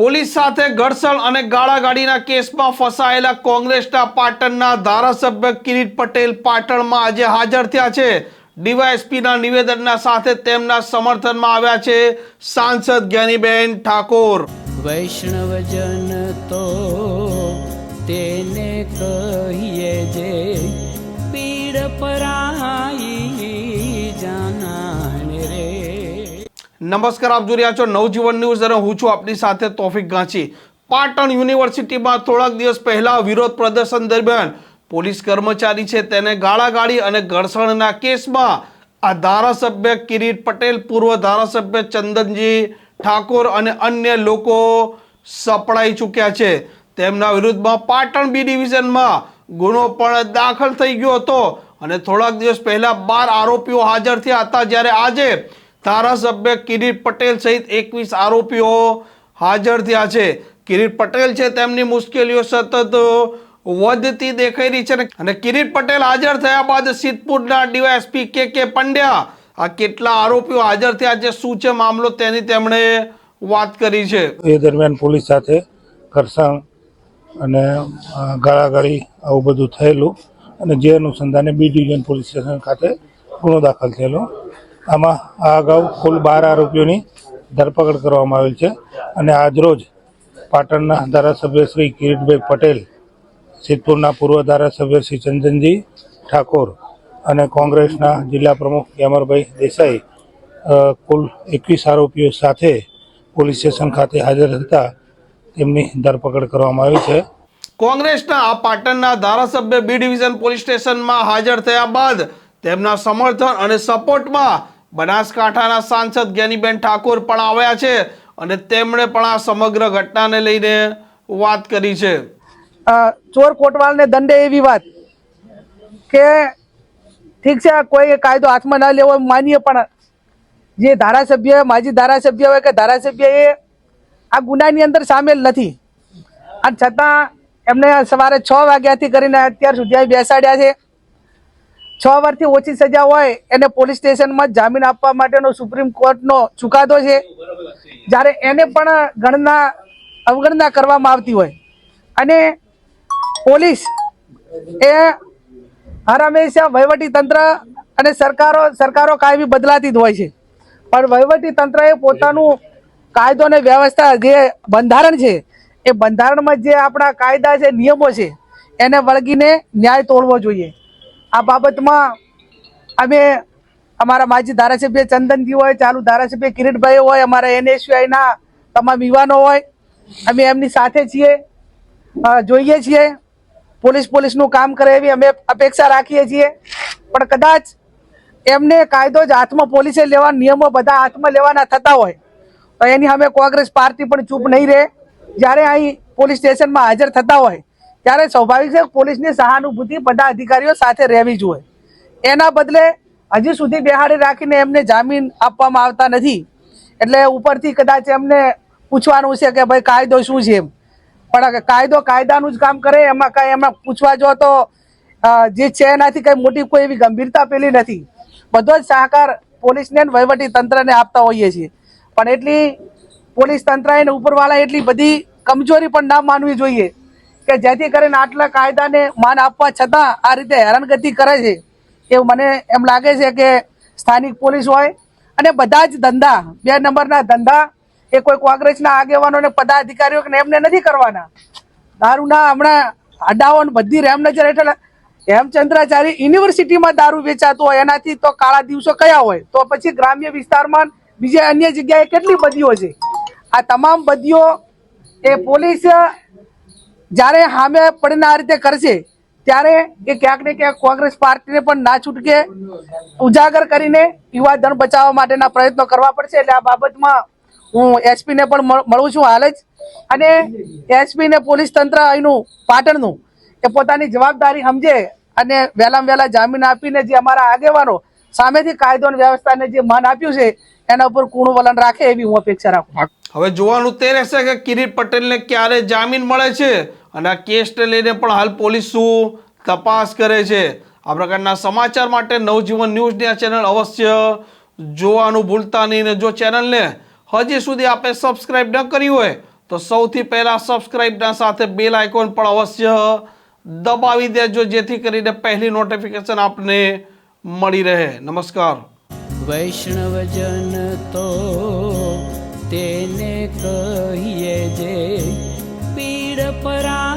Police સાથે ઘર્ષણ અને ગાળાગાડીના કેસમાં ફસાયેલા કોંગ્રેસના પાટણના ધારાસભ્ય કિરીટ પટેલ પાટણમાં આજે હાજર થયા છે. ડીવાયએસપીના નિવેદનના સાથે તેમના સમર્થનમાં આવ્યા છે સાંસદ જ્ઞાનીબેન ઠાકોર. વૈષ્ણવજન તો તેને કહીએ જે પીડ પરાઈ નમસ્કાર, આપ જોઈ રહ્યા છો નવજીવન ન્યૂઝ અને હું છું આપની સાથે તોફિક ગાંચી. પાટણ યુનિવર્સિટીમાં થોડાક દિવસ પહેલા વિરોધ પ્રદર્શન દરમિયાન પોલીસ કર્મચારી છે તેને ગાળાગાળી અને ઘર્ષણના કેસમાં આ ધારાસભ્ય કિરીટ પટેલ, પૂર્વ ધારાસભ્ય ચંદનજી ઠાકોર અને અન્ય લોકો સપડાઈ ચૂક્યા છે. તેમના વિરુદ્ધમાં પાટણ બી ડિવિઝનમાં ગુનો પણ દાખલ થઈ ગયો હતો અને થોડાક દિવસ પહેલા બાર આરોપીઓ હાજર થયા હતા. જ્યારે આજે ધારાસભ્ય કિરીટ પટેલ સહિત એકવીસ આરોપીઓ હાજર થયા છે. કિરીટ પટેલ છે, તેમની મુશ્કેલીઓ સતત વધતી દેખાઈ રહી છે અને- કિરીટ પટેલ હાજર થયા બાદ સિદ્ધપુરના ડીવાયએસપી કે કે પંડ્યા આ કેટલા આરોપીઓ હાજર થયા છે, શું છે મામલો તેની તેમણે વાત કરી છે. એ દરમિયાન પોલીસ સાથે ઘર્ષણ અને ગાળાગાળી આવું બધું થયેલું અને જે અનુસંધાને બી ડિવિઝન પોલીસ સ્ટેશન ખાતે ગુનો દાખલ થયેલો. આમાં આ અગાઉ કુલ બાર આરોપીઓની ધરપકડ કરવામાં આવેલ છે અને આજરોજ પાટણના ધારાસભ્ય શ્રી કિરીટભાઈ પટેલ, સિદ્ધપુરના પૂર્વ ધારાસભ્ય શ્રી ચંદનજી ઠાકોર અને કોંગ્રેસના જિલ્લા પ્રમુખ યામરભાઈ દેસાઈ કુલ એકવીસ આરોપીઓ સાથે પોલીસ સ્ટેશન ખાતે હાજર હતા. તેમની ધરપકડ કરવામાં આવી છે. કોંગ્રેસના આ પાટણના ધારાસભ્ય બી ડિવિઝન પોલીસ સ્ટેશનમાં હાજર થયા બાદ તેમના સમર્થન અને સપોર્ટમાં બનાસકાંઠાના સાંસદ જ્ઞાનીબેન ઠાકોર પણ આવ્યા છે અને તેમણે પણ આ સમગ્ર ઘટનાને લઈને વાત કરી છે. ચોર કોટવાલને દંડે એવી વાત કે ઠીક છે કોઈ કાયદો હાથમાં ના લેવો માનીએ, પણ જે ધારાસભ્ય, માજી ધારાસભ્ય હોય કે ધારાસભ્ય એ આ ગુનાની અંદર સામેલ નથી. અને છતાં એમને સવારે છ વાગ્યાથી કરીને અત્યાર સુધી બેસાડ્યા છે. છ વર્ષથી ઓછી સજા હોય એને પોલીસ સ્ટેશનમાં જામીન આપવા માટેનો સુપ્રીમ કોર્ટનો ચુકાદો છે. જ્યારે એને પણ ગણના, અવગણના કરવામાં આવતી હોય. અને પોલીસ એ હંમેશા વહીવટી તંત્ર અને સરકારો સરકારો કાયમી બદલાતી જ હોય છે. પણ વહીવટી તંત્રએ પોતાનું કાયદો અને વ્યવસ્થા જે બંધારણ છે, એ બંધારણમાં જે આપણા કાયદા છે, નિયમો છે, એને વળગીને ન્યાય તોડવો જોઈએ. આ બાબતમાં અમે અમારા માજી ધારાસભ્ય ચંદનજી હોય, ચાલુ ધારાસભ્ય કિરીટભાઈ હોય, અમારા એનએસયુઆઈના તમામ યુવાનો હોય, અમે એમની સાથે છીએ જોઈએ છીએ, પોલીસ પોલીસનું કામ કરે એવી અમે અપેક્ષા રાખીએ છીએ. પણ કદાચ એમને કાયદો જ હાથમાં પોલીસે લેવા, નિયમો બધા હાથમાં લેવાના થતા હોય, તો એની અમે કોંગ્રેસ પાર્ટી પણ ચૂપ નહીં રહે. જ્યારે અહીં પોલીસ સ્ટેશનમાં હાજર થતા હોય ત્યારે સ્વાભાવિક છે પોલીસની સહાનુભૂતિ બધા અધિકારીઓ સાથે રહેવી જોઈએ. એના બદલે હજી સુધી બેહાડી રાખીને એમને જામીન આપવામાં આવતા નથી. એટલે ઉપરથી કદાચ એમને પૂછવાનું છે કે ભાઈ કાયદો શું છે એમ. પણ કાયદો કાયદાનું જ કામ કરે, એમાં કાંઈ એમાં પૂછવા જો તો જે છે એનાથી કંઈ મોટી કોઈ એવી ગંભીરતા પેલી નથી. બધો જ સહકાર પોલીસને વહીવટી તંત્રને આપતા હોઈએ છીએ. પણ એટલી પોલીસ તંત્ર એને ઉપરવાળા એટલી બધી કમજોરી પણ ના માનવી જોઈએ. કે જેથી કરીને આટલા કાયદાને માન આપવા છતાં આ રીતે હેરાનગતિ કરે છે. એવું મને એમ લાગે છે કે સ્થાનિક પોલીસ હોય અને બધા જ ધંધા, બે નંબરના ધંધા, એ કોઈ કોંગ્રેસના આગેવાનો અને પદાધિકારીઓ એમને નથી કરવાના. દારૂના હમણાં અડાઓ બધી રેમનજર હેઠળ હેમચંદ્રાચાર્ય યુનિવર્સિટીમાં દારૂ વેચાતું હોય, એનાથી તો કાળા દિવસો કયા હોય? તો પછી ગ્રામ્ય વિસ્તારમાં બીજે અન્ય જગ્યાએ કેટલી બદીઓ છે? આ તમામ બદીઓ એ પોલીસ જ્યારે હામે પડીને આ રીતે કરશે, ત્યારે એ ક્યાંક ને ક્યાંક કોંગ્રેસ પાર્ટીને પણ ના છૂટકે ઉજાગર કરીને યુવા ધન બચાવવા માટેના પ્રયત્નો કરવા પડશે. એટલે આ બાબતમાં હું એસપી ને પણ મળું છું હાલ જ. અને એસપી ને પોલીસ તંત્ર અહીંનું, પાટણનું, એ પોતાની જવાબદારી સમજે અને વહેલામાં વહેલા જામીન આપીને જે અમારા આગેવાનો સામેથી કાયદો અને વ્યવસ્થાને જે માન આપ્યું છે, એના ઉપર કૂણું વલણ રાખે એવી હું અપેક્ષા રાખું. હવે જોવાનું તે રહેશે કે કિરીટ પટેલને ક્યારે જામીન મળે છે? અને આ કેસને લઈને પણ હાલ પોલીસ શું તપાસ કરે છે? આ પ્રકારના સમાચાર માટે નવજીવન ન્યૂઝની આ ચેનલ અવશ્ય જોવાનું ભૂલતા નહીં ને જો ચેનલને હજી સુધી આપણે સબસ્ક્રાઇબ ન કરી હોય, તો સૌથી પહેલાં સબસ્ક્રાઇબના સાથે બેલ આઇકોન પણ અવશ્ય દબાવી દેજો, જેથી કરીને પહેલી નોટિફિકેશન આપને મળી રહે. નમસ્કાર. વૈષ્ણવજન તો તેને કહીએ But I.